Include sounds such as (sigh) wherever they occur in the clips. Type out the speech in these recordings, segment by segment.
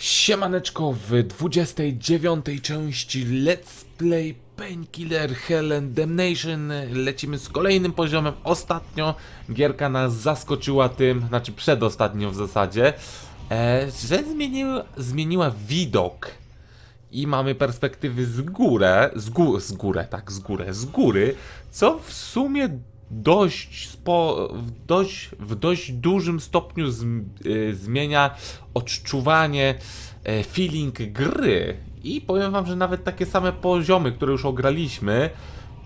Siemaneczko w 29 części Let's Play Painkiller Hell and Damnation lecimy z kolejnym poziomem. Ostatnio gierka nas zaskoczyła tym, znaczy przedostatnio w zasadzie, e, że zmieniła, zmieniła widok i mamy perspektywy z górę, z, gó z górę, tak, z górę, z góry, co w sumie dość, spo, w, dość w dość dużym stopniu zm, y, zmienia odczuwanie, e, feeling gry. I powiem wam, że nawet takie same poziomy, które już ograliśmy,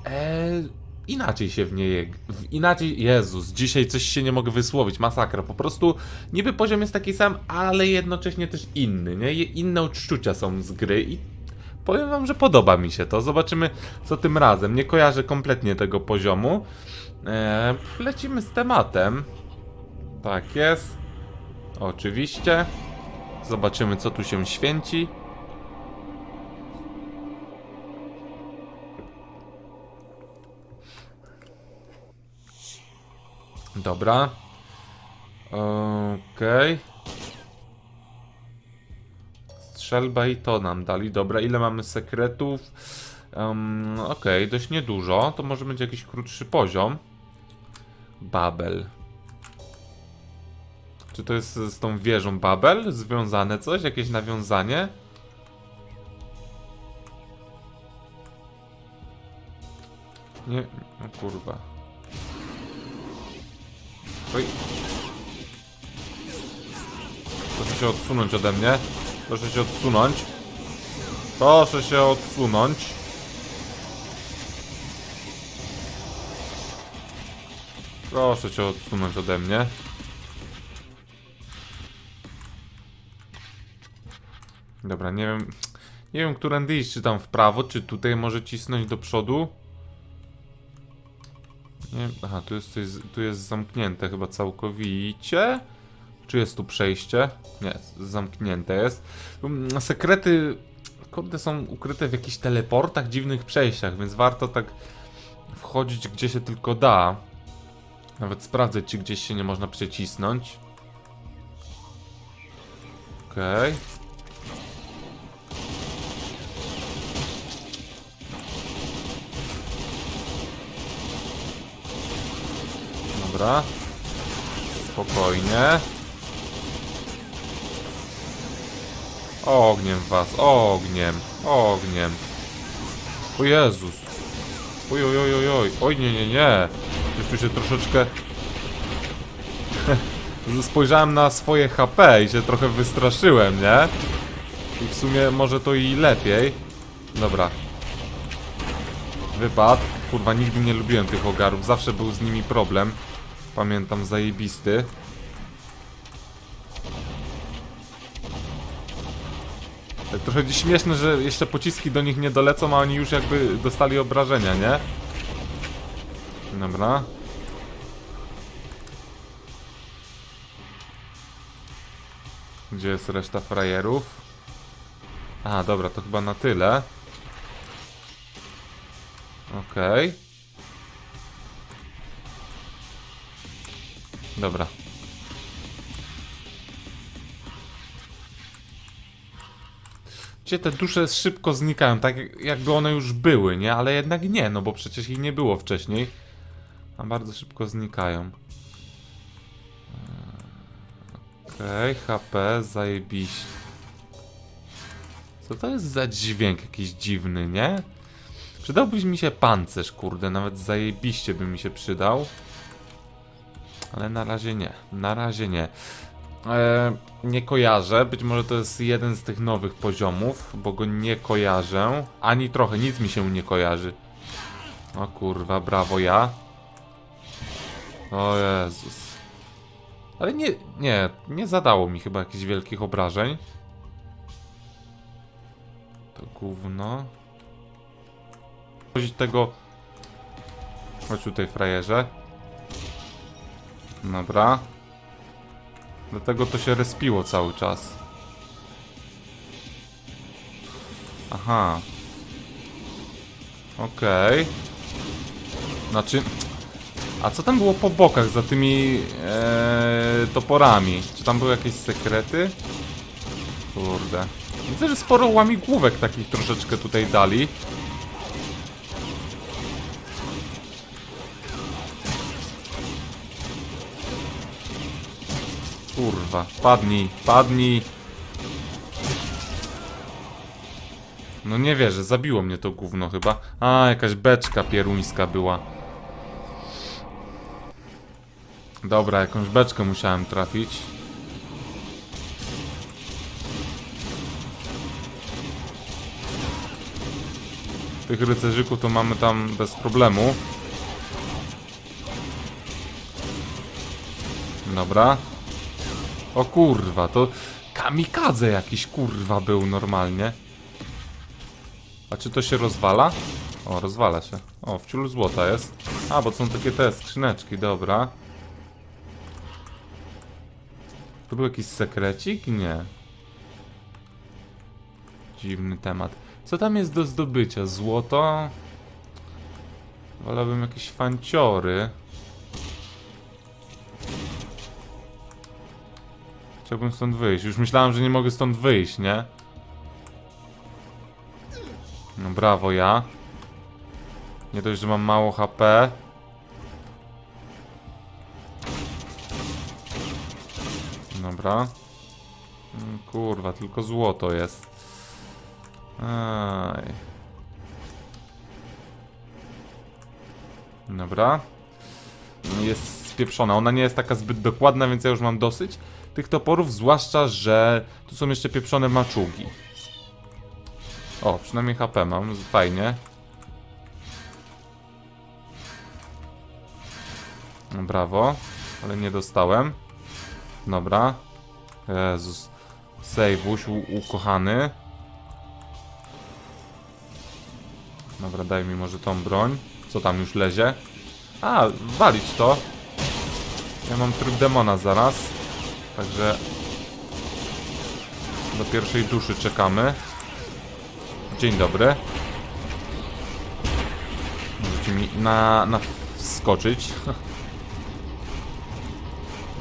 e, inaczej się w niej. W, inaczej. Jezus, dzisiaj coś się nie mogę wysłowić, masakra. Po prostu niby poziom jest taki sam, ale jednocześnie też inny, nie? Inne odczucia są z gry i powiem wam, że podoba mi się to. Zobaczymy, co tym razem. Nie kojarzę kompletnie tego poziomu. E, lecimy z tematem. Tak jest. Oczywiście. Zobaczymy, co tu się święci. Dobra. Okej. Strzelba i to nam dali. Dobra, ile mamy sekretów? Um, Okej, dość niedużo. To może będzie jakiś krótszy poziom. Babel. Czy to jest z tą wieżą Babel? Związane coś? Jakieś nawiązanie? Nie, o kurwa. Oj. Proszę się odsunąć ode mnie. Proszę się odsunąć. Proszę się odsunąć. Proszę cię odsunąć ode mnie. Dobra, nie wiem. Nie wiem, którędy iść, czy tam w prawo, czy tutaj może cisnąć do przodu. Nie, aha, tu jest, tu jest, tu jest zamknięte chyba całkowicie. Czy jest tu przejście? Nie, zamknięte jest. Mm, Sekrety, kurde, są ukryte w jakichś teleportach, dziwnych przejściach, więc warto tak wchodzić gdzie się tylko da. Nawet sprawdzać, czy gdzieś się nie można przecisnąć. Okej. Dobra. Spokojnie. Ogniem was, ogniem, ogniem. O Jezus. Oj, oj, oj, oj, oj. Oj, nie, nie, nie. Już tu się troszeczkę... (laughs) Spojrzałem na swoje HP i się trochę wystraszyłem, nie? I w sumie może to i lepiej. Dobra. Wypad. Kurwa, nigdy nie lubiłem tych ogarów. Zawsze był z nimi problem. Pamiętam, zajebisty. Trochę śmieszne, że jeszcze pociski do nich nie dolecą, a oni już jakby dostali obrażenia, nie? Dobra. Gdzie jest reszta frajerów? A, dobra, to chyba na tyle. Okej. Dobra. Te dusze szybko znikają, tak jakby one już były, nie? Ale jednak nie, no bo przecież ich nie było wcześniej. A bardzo szybko znikają. Eee, Okej, HP, zajebiście. Co to jest za dźwięk jakiś dziwny, nie? Przydałby mi się pancerz, kurde, nawet zajebiście by mi się przydał. Ale na razie nie, na razie nie. E, nie kojarzę, być może to jest jeden z tych nowych poziomów, bo go nie kojarzę. Ani trochę, nic mi się nie kojarzy. O kurwa, brawo ja. O Jezus. Ale nie, nie, nie zadało mi chyba jakichś wielkich obrażeń. To gówno. Chodzić tego... Chodź tutaj, frajerze. Dobra. Dlatego to się respiło cały czas. Aha. Okej. Znaczy... A co tam było po bokach za tymi e, toporami? Czy tam były jakieś sekrety? Kurde. Widzę, że sporo łamigłówek takich troszeczkę tutaj dali. Kurwa, padnij, padnij. No nie wierzę, zabiło mnie to gówno chyba. A, jakaś beczka pieruńska była. Dobra, jakąś beczkę musiałem trafić. Tych rycerzyków to mamy tam bez problemu. Dobra. O kurwa, to kamikadze jakiś kurwa był normalnie. A czy to się rozwala? O, rozwala się. O, w ciulu złota jest. A, bo są takie te skrzyneczki, dobra. To był jakiś sekrecik? Nie. Dziwny temat. Co tam jest do zdobycia? Złoto? Wolałbym jakieś fanciory. Chciałbym stąd wyjść. Już myślałem, że nie mogę stąd wyjść, nie? No brawo ja. Nie dość, że mam mało HP. Dobra. Mm, Kurwa, tylko złoto jest. Aj. Dobra. Jest spieprzona. Ona nie jest taka zbyt dokładna, więc ja już mam dosyć tych toporów, zwłaszcza, że tu są jeszcze pieprzone maczugi. O, przynajmniej HP mam, fajnie. Brawo, ale nie dostałem. Dobra. Jezus. Sejwuś, ukochany. Dobra, daj mi może tą broń. Co tam już lezie? A, walić to. Ja mam tryb demona zaraz. Także do pierwszej duszy czekamy. Dzień dobry. Możecie mi na, na wskoczyć. (laughs)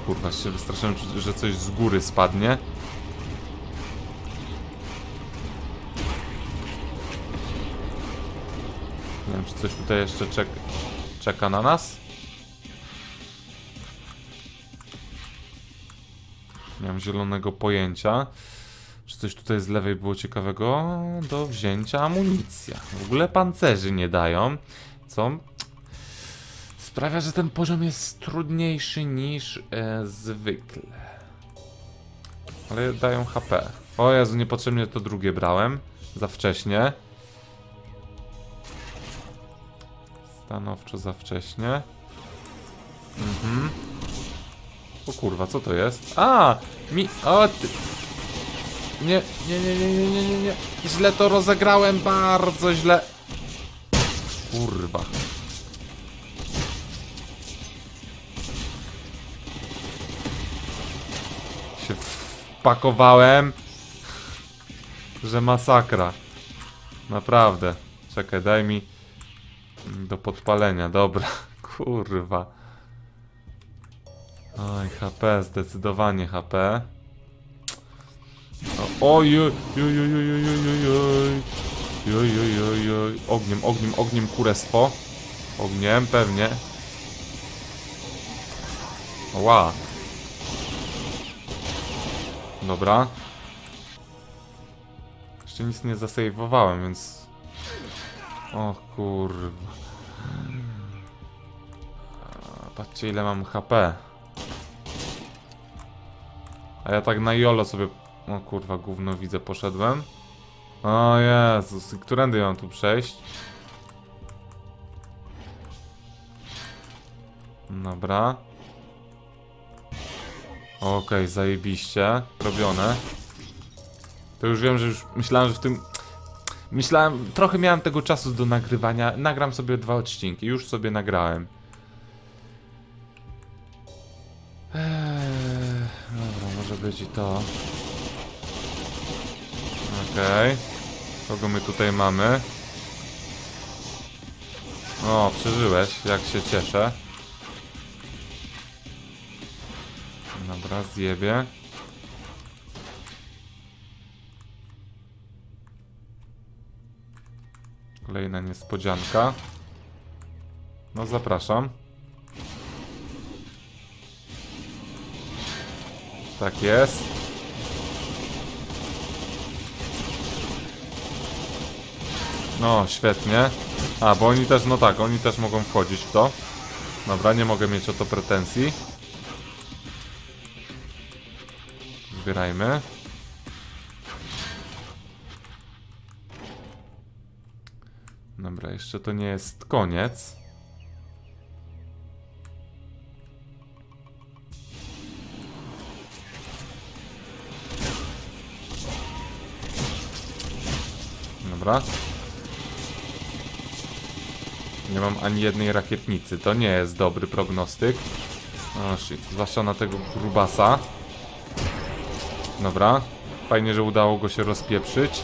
Kurwa, się wystraszyłem, że- coś z góry spadnie. Nie wiem, czy coś tutaj jeszcze czek czeka na nas. Zielonego pojęcia. Czy coś tutaj z lewej było ciekawego? Do wzięcia amunicja. W ogóle pancerzy nie dają, co sprawia, że ten poziom jest trudniejszy niż e, zwykle. Ale dają HP. O Jezu, niepotrzebnie to drugie brałem. Za wcześnie. Stanowczo za wcześnie. Mhm. O kurwa, co to jest? A! Mi... O ty... Nie, nie, nie, nie, nie, nie, nie, nie. Źle to rozegrałem, bardzo źle. Kurwa. Się wpakowałem, że masakra. Naprawdę. Czekaj, daj mi do podpalenia, dobra. (laughs) Kurwa. Oj, HP, zdecydowanie HP. Oj, oj, oj, oj, oj, oj, oj, oj. Oj, oj, oj, oj. Ogniem, ogniem, ogniem kurestwo. Ogniem, pewnie. Ła. Dobra. Jeszcze nic nie zasejwowałem, więc... O kurwa. Patrzcie ile mam HP. A ja tak na jolo sobie... O kurwa, gówno widzę, poszedłem. O Jezus, i którędy mam tu przejść? Dobra. Okej, zajebiście. Robione. To już wiem, że już myślałem, że w tym... Myślałem, trochę miałem tego czasu do nagrywania. Nagram sobie dwa odcinki, już sobie nagrałem. leci to. Okej. Okay. Kogo my tutaj mamy? O, przeżyłeś, jak się cieszę. Dobra, zjebie. Kolejna niespodzianka. No zapraszam. Tak jest. No, świetnie. A, bo oni też, no tak, oni też mogą wchodzić w to. Dobra, nie mogę mieć o to pretensji. Zbierajmy. Dobra, jeszcze to nie jest koniec. Dobra. Nie mam ani jednej rakietnicy. To nie jest dobry prognostyk. O shit, zwłaszcza na tego grubasa. Dobra. Fajnie, że udało go się rozpieprzyć.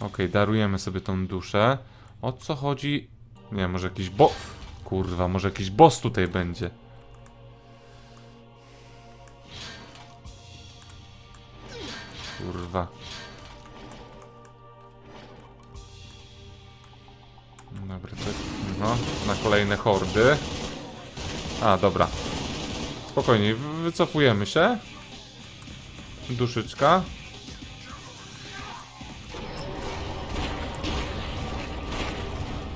Okej, darujemy sobie tą duszę. O co chodzi? Nie, może jakiś bo... Kurwa, może jakiś boss tutaj będzie. Kurwa. Dobra, to... No, na kolejne hordy. A, dobra. Spokojnie, wy- wycofujemy się. Duszyczka.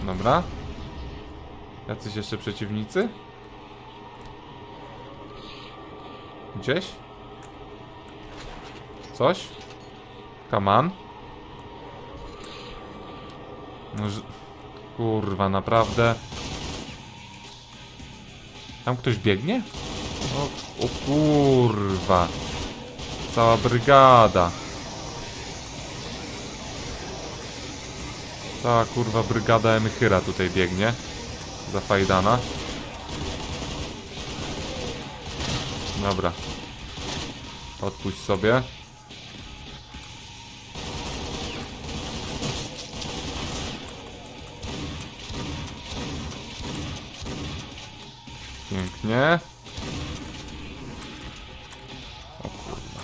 Dobra. Jacyś jeszcze przeciwnicy? Gdzieś? Coś? On. No, Kurwa, naprawdę. Tam ktoś biegnie? O, o kurwa. Cała brygada. Cała kurwa brygada Emchyra tutaj biegnie. Zafajdana. Dobra. Odpuść sobie. O kurwa.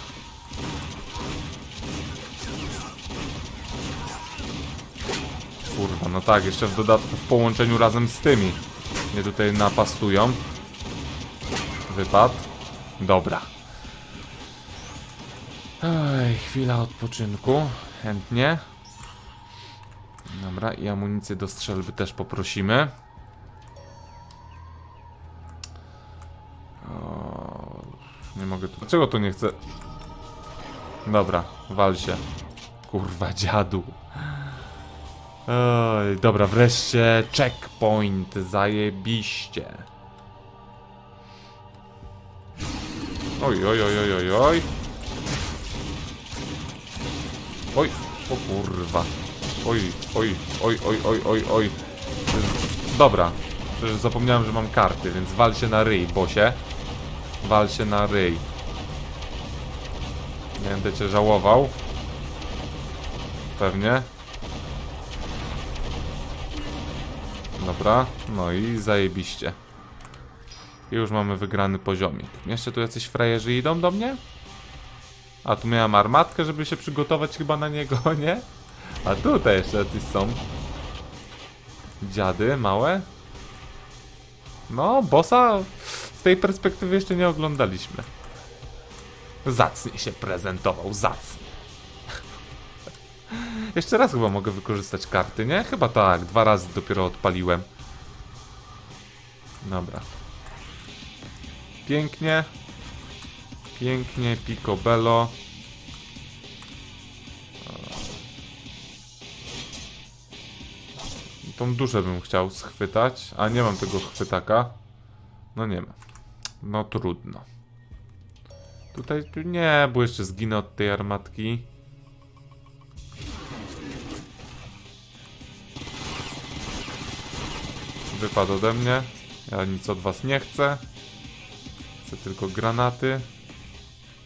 Kurwa, no tak, jeszcze w dodatku w połączeniu razem z tymi. Mnie tutaj napastują. Wypad. Dobra. Ej, chwila odpoczynku. Chętnie. Dobra, i amunicję do strzelby też poprosimy. Mogę tu. Dlaczego tu nie chcę? Dobra, wal się. Kurwa, dziadu. Oj, dobra, wreszcie checkpoint, zajebiście. Oj, oj, oj, oj, oj, oj. Oj, o kurwa. Oj, oj, oj, oj, oj, oj, oj. Dobra, przecież zapomniałem, że mam karty, więc wal się na ryj, bosie. Wal się na ryj. Nie będę cię żałował. Pewnie. Dobra, no i zajebiście. I już mamy wygrany poziomik. Jeszcze tu jacyś frajerzy idą do mnie? A tu miałem armatkę, żeby się przygotować chyba na niego, (laughs) nie? A tutaj jeszcze jacyś są. Dziady małe. No, bossa z tej perspektywy jeszcze nie oglądaliśmy. Zacnie się prezentował, zacnie. (laughs) Jeszcze raz chyba mogę wykorzystać karty, nie? Chyba tak, dwa razy dopiero odpaliłem. Dobra. Pięknie. Pięknie, picobello. Tą duszę bym chciał schwytać, a nie mam tego chwytaka. No nie ma. No trudno. Tutaj nie, bo jeszcze zginę od tej armatki. Wypadł ode mnie. Ja nic od was nie chcę. Chcę tylko granaty.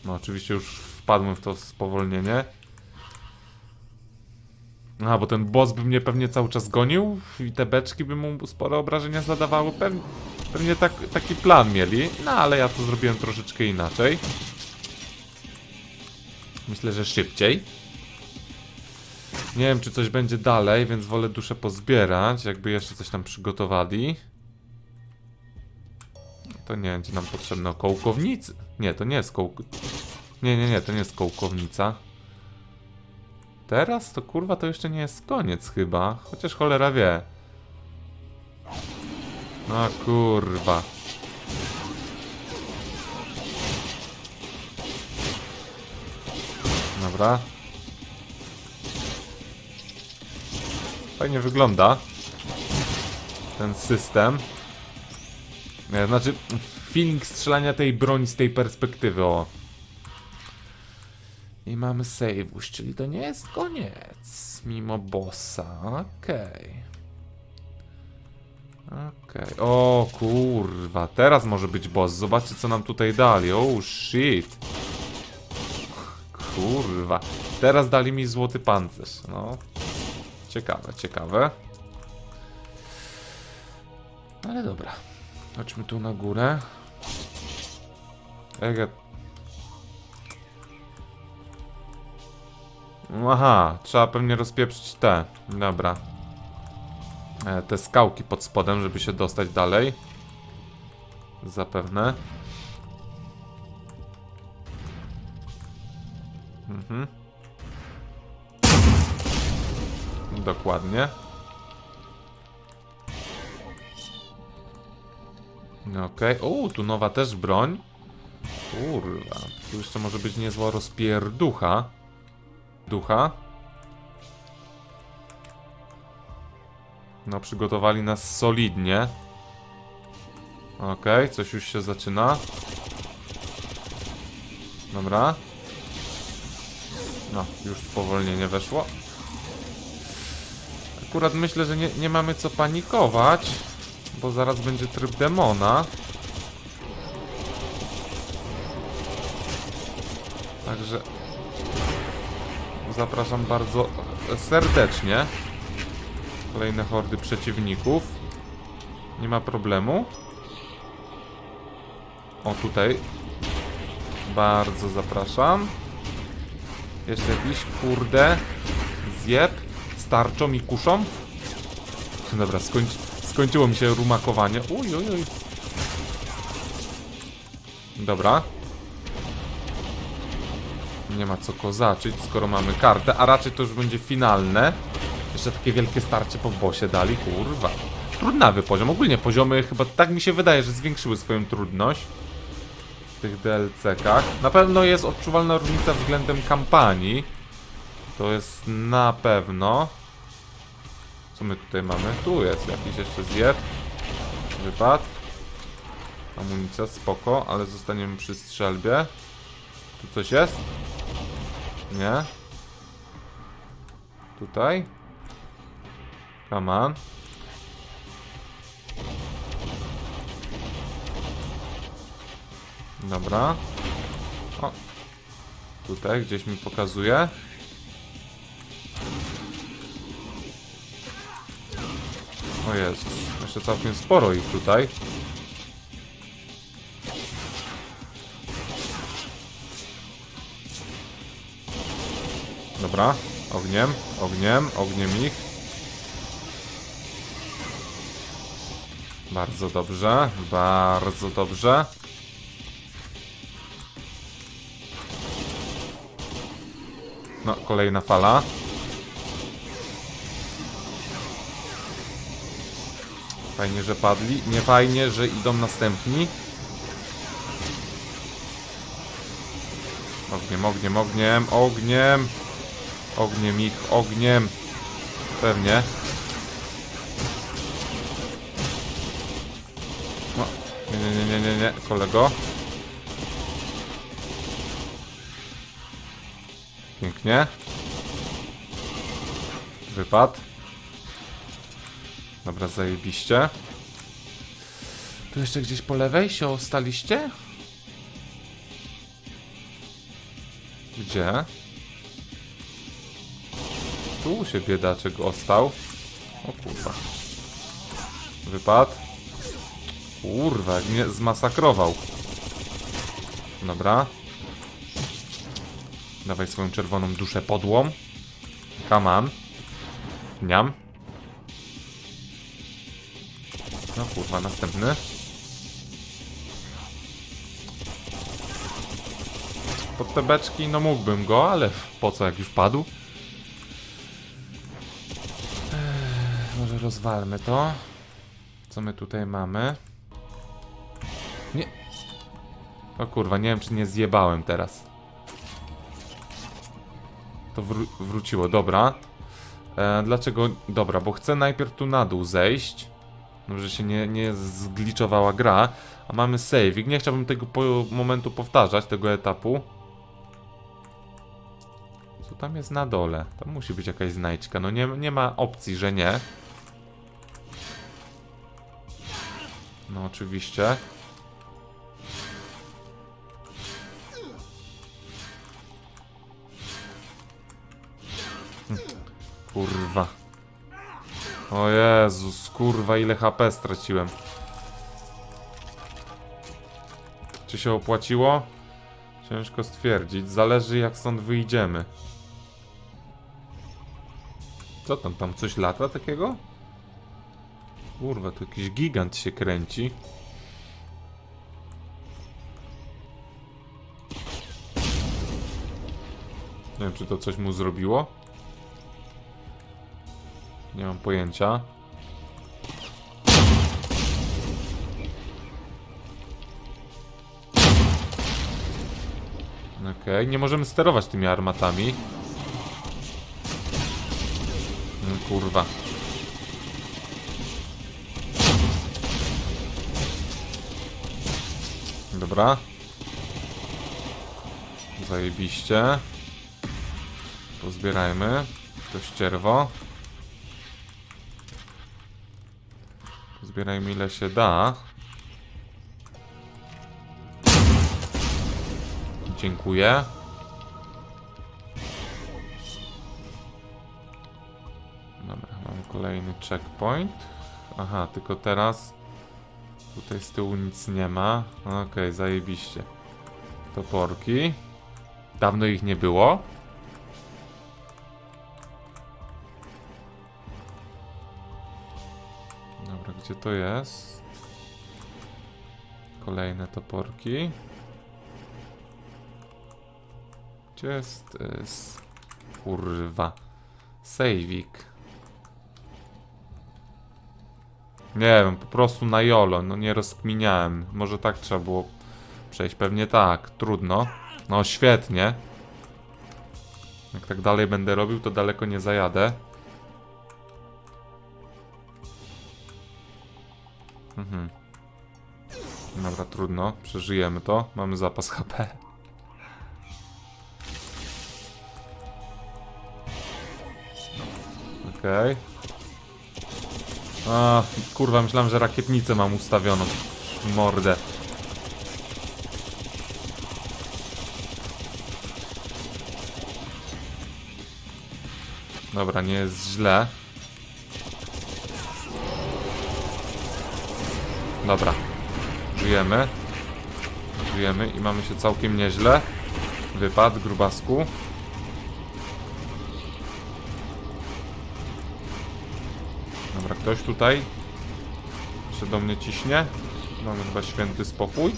No oczywiście już wpadłem w to spowolnienie. A, bo ten boss by mnie pewnie cały czas gonił i te beczki by mu spore obrażenia zadawały. Pewnie, pewnie tak, taki plan mieli. No ale ja to zrobiłem troszeczkę inaczej. Myślę, że szybciej. Nie wiem, czy coś będzie dalej, więc wolę duszę pozbierać, jakby jeszcze coś tam przygotowali. To nie będzie nam potrzebne kołkownicy. Nie, to nie jest kołk... Nie, nie, nie, to nie jest kołkownica. Teraz to kurwa to jeszcze nie jest koniec chyba. Chociaż cholera wie. No kurwa. Dobra. Fajnie wygląda ten system. Nie, Znaczy, feeling strzelania tej broni z tej perspektywy, o. I mamy save, czyli to nie jest koniec. Mimo bossa, okej. Okej, o kurwa, teraz może być boss. Zobaczcie co nam tutaj dali. Oh shit. Kurwa. Teraz dali mi złoty pancerz. No. Ciekawe, ciekawe. Ale dobra. Chodźmy tu na górę. Ege. Aha, trzeba pewnie rozpieprzyć te. Dobra. E, te skałki pod spodem, żeby się dostać dalej. Zapewne. Mhm. Dokładnie. Okej. Okay. tu nowa też broń. Kurwa. Tu jeszcze może być niezła rozpierducha. Ducha. No, przygotowali nas solidnie. Okej, coś już się zaczyna. Dobra. No, już spowolnienie weszło. Akurat myślę, że nie, nie mamy co panikować, bo zaraz będzie tryb demona. Także zapraszam bardzo serdecznie. Kolejne hordy przeciwników. Nie ma problemu. O, tutaj. Bardzo zapraszam. Jeszcze jakiś, kurde, zjeb z tarczą i kuszą. Dobra, skońc skończyło mi się rumakowanie. Uj, uj, uj. Dobra. Nie ma co kozaczyć, skoro mamy kartę, a raczej to już będzie finalne. Jeszcze takie wielkie starcie po bosie dali, kurwa. Trudnawy poziom, ogólnie poziomy chyba tak mi się wydaje, że zwiększyły swoją trudność tych DLC-kach. Na pewno jest odczuwalna różnica względem kampanii. To jest na pewno. Co my tutaj mamy? Tu jest jakiś jeszcze zjeb. Wypad. Amunicja, spoko, ale zostaniemy przy strzelbie. Tu coś jest? Nie? Tutaj? Come on. Dobra. O. Tutaj gdzieś mi pokazuje. O jest. Jeszcze całkiem sporo ich tutaj. Dobra. Ogniem, ogniem, ogniem ich. Bardzo dobrze, bardzo dobrze. No, kolejna fala. Fajnie, że padli. Nie fajnie, że idą następni. Ogniem, ogniem, ogniem, ogniem. Ogniem ich, ogniem. Pewnie. No, nie, nie, nie, nie, nie, kolego. Pięknie. Wypad. Dobra, zajebiście. Tu jeszcze gdzieś po lewej się ostaliście? Gdzie? Tu się biedaczek ostał. O kurwa. Wypad. Kurwa, jak mnie zmasakrował. Dobra. Dawaj swoją czerwoną duszę podłą. Come on. Udostępniam. No kurwa, następny. Pod te beczki, no mógłbym go, ale po co jak już padł? Ech, może rozwalmy to. Co my tutaj mamy? Nie. O kurwa, nie wiem czy nie zjebałem teraz. To wró wróciło, dobra. E, dlaczego? Dobra, bo chcę najpierw tu na dół zejść. No, że się nie, nie zgliczowała gra. A mamy save. Nie chciałbym tego po momentu powtarzać, tego etapu. Co tam jest na dole? Tam musi być jakaś znajdźka. No nie, nie ma opcji, że nie. No oczywiście. Kurwa. O Jezus, kurwa, ile HP straciłem. Czy się opłaciło? Ciężko stwierdzić. Zależy jak stąd wyjdziemy. Co tam, tam coś lata takiego? Kurwa, tu jakiś gigant się kręci. Nie wiem, czy to coś mu zrobiło. Nie mam pojęcia. Okej, nie możemy sterować tymi armatami. No, kurwa. Dobra. Zajebiście. Pozbierajmy to ścierwo. Zbierajmy ile się da. Dziękuję. Dobra, mam kolejny checkpoint. Aha, tylko teraz tutaj z tyłu nic nie ma. Okej, zajebiście. Toporki. Dawno ich nie było. Gdzie to jest? Kolejne toporki. Gdzie jest... jest... Kurwa. Sejwik. Nie wiem, po prostu na jolo, no nie rozkminiałem. Może tak trzeba było przejść, pewnie tak, trudno. No świetnie. Jak tak dalej będę robił, to daleko nie zajadę. Mhm. Dobra, trudno. Przeżyjemy to. Mamy zapas HP. Okej. A, kurwa, myślałem, że rakietnicę mam ustawioną. Mordę. Dobra, nie jest źle. Dobra. Żyjemy. Żyjemy i mamy się całkiem nieźle. Wypad, grubasku. Dobra, ktoś tutaj jeszcze do mnie ciśnie. Mamy chyba święty spokój.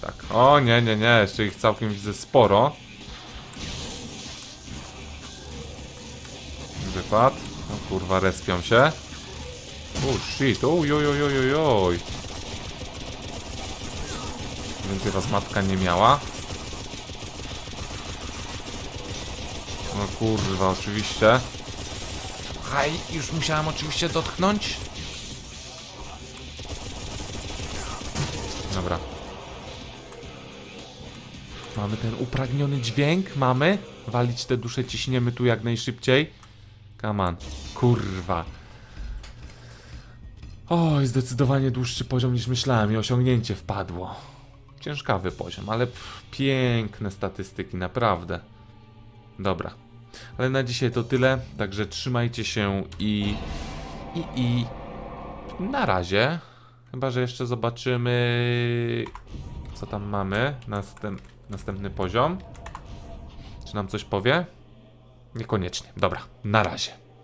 Tak. O, nie, nie, nie. Jeszcze ich całkiem widzę sporo. Wypad. O kurwa, respią się. Oh shit, oj, oj, oj, oj, oj. Więcej was matka nie miała. No kurwa, oczywiście. Haj, już musiałem oczywiście dotknąć. Dobra. Mamy ten upragniony dźwięk, mamy. Walić te dusze ciśniemy tu jak najszybciej. On. Kurwa. Oj, zdecydowanie dłuższy poziom niż myślałem i osiągnięcie wpadło. Ciężkawy poziom, ale pff, piękne statystyki, naprawdę. Dobra. Ale na dzisiaj to tyle, także trzymajcie się i... i... i... Na razie. Chyba, że jeszcze zobaczymy... Co tam mamy? Następ... Następny poziom. Czy nam coś powie? Niekoniecznie. Dobra, na razie.